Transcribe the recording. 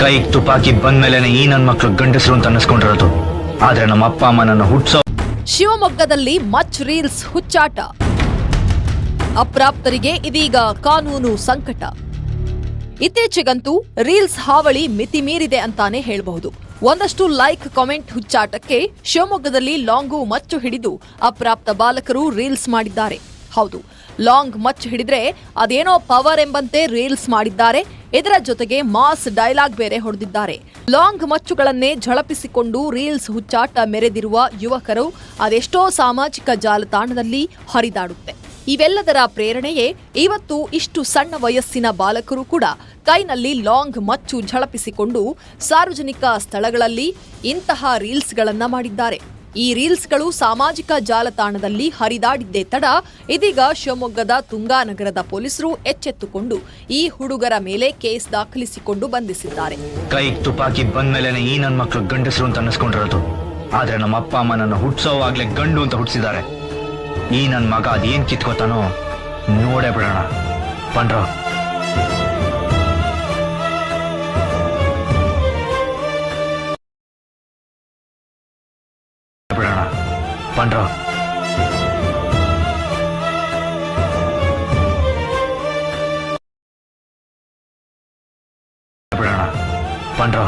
ಕೈಗೆ ತುಪಾಕಿ ಬಂದ್ಮೇಲೆ ಈ ನನ್ ಮಕ್ಳು ಗಂಡಸರು ಅಂತ ಅನ್ನಿಸ್ಕೊಂಡಿರೋದು. ಆದ್ರೆ ನಮ್ಮ ಅಪ್ಪ ಅಮ್ಮ ನನ್ನ ಹುಟ್ಸೋ ಶಿವಮೊಗ್ಗದಲ್ಲಿ ಮಚ್ ರೀಲ್ಸ್ ಹುಚ್ಚಾಟ. ಅಪ್ರಾಪ್ತರಿಗೆ ಇದೀಗ ಕಾನೂನು ಸಂಕಟ. ಇತ್ತೀಚೆಗಂತೂ ರೀಲ್ಸ್ ಹಾವಳಿ ಮಿತಿ ಮೀರಿದೆ ಅಂತಾನೆ ಹೇಳಬಹುದು. ಒಂದಷ್ಟು ಲೈಕ್, ಕಾಮೆಂಟ್ ಹುಚ್ಚಾಟಕ್ಕೆ ಶಿವಮೊಗ್ಗದಲ್ಲಿ ಲಾಂಗು ಮಚ್ಚು ಹಿಡಿದು ಅಪ್ರಾಪ್ತ ಬಾಲಕರು ರೀಲ್ಸ್ ಮಾಡಿದ್ದಾರೆ. ಹೌದು ಲಾಂಗ್ ಮಚ್ಚು ಹಿಡಿದ್ರೆ ಅದೇನೋ ಪವರ್ ಎಂಬಂತೆ ರೀಲ್ಸ್ ಮಾಡಿದ್ದಾರೆ. ಇದರ ಜೊತೆಗೆ ಮಾಸ್ ಡೈಲಾಗ್ ಬೇರೆ ಹೊಡೆದಿದ್ದಾರೆ. ಲಾಂಗ್ ಮಚ್ಚುಗಳನ್ನೇ ಝಳಪಿಸಿಕೊಂಡು ರೀಲ್ಸ್ ಹುಚ್ಚಾಟ ಮೆರೆದಿರುವ ಯುವಕರು ಅದೆಷ್ಟೋ ಸಾಮಾಜಿಕ ಜಾಲತಾಣದಲ್ಲಿ ಹರಿದಾಡುತ್ತೆ. ಇವೆಲ್ಲದರ ಪ್ರೇರಣೆಯೇ ಇವತ್ತು ಇಷ್ಟು ಸಣ್ಣ ವಯಸ್ಸಿನ ಬಾಲಕರು ಕೂಡ ಕೈನಲ್ಲಿ ಲಾಂಗ್ ಮಚ್ಚು ಝಳಪಿಸಿಕೊಂಡು ಸಾರ್ವಜನಿಕ ಸ್ಥಳಗಳಲ್ಲಿ ಇಂತಹ ರೀಲ್ಸ್ಗಳನ್ನ ಮಾಡಿದ್ದಾರೆ. ಈ ರೀಲ್ಸ್ಗಳು ಸಾಮಾಜಿಕ ಜಾಲತಾಣದಲ್ಲಿ ಹರಿದಾಡಿದ್ದೇ ತಡ ಇದೀಗ ಶಿವಮೊಗ್ಗದ ತುಂಗಾನಗರದ ಪೊಲೀಸರು ಎಚ್ಚೆತ್ತುಕೊಂಡು ಈ ಹುಡುಗರ ಮೇಲೆ ಕೇಸ್ ದಾಖಲಿಸಿಕೊಂಡು ಬಂಧಿಸಿದ್ದಾರೆ. ಕೈ ತುಪಾಕಿ ಬಂದ್ಮೇಲೆ ಈ ನನ್ನ ಮಕ್ಕಳು ಗಂಡಸರು ಅಂತ ಅನ್ನಿಸ್ಕೊಂಡಿರೋದು. ಆದ್ರೆ ನಮ್ಮ ಅಪ್ಪ ಅಮ್ಮ ನನ್ನ ಹುಟ್ಸೋವಾಗ್ಲೇ ಗಂಡು ಅಂತ ಹುಟ್ಟಿಸಿದ್ದಾರೆ ಈ ನನ್ನ ಮಗ ಅದೇನ್ ಕಿತ್ಕೋತಾನೋ ನೋಡೇ ಬಿಡೋಣ. ಪಂಡ್ರ ಪಂಡ್ರ ಬಿಡೋಣ ಪಂಡ್ರ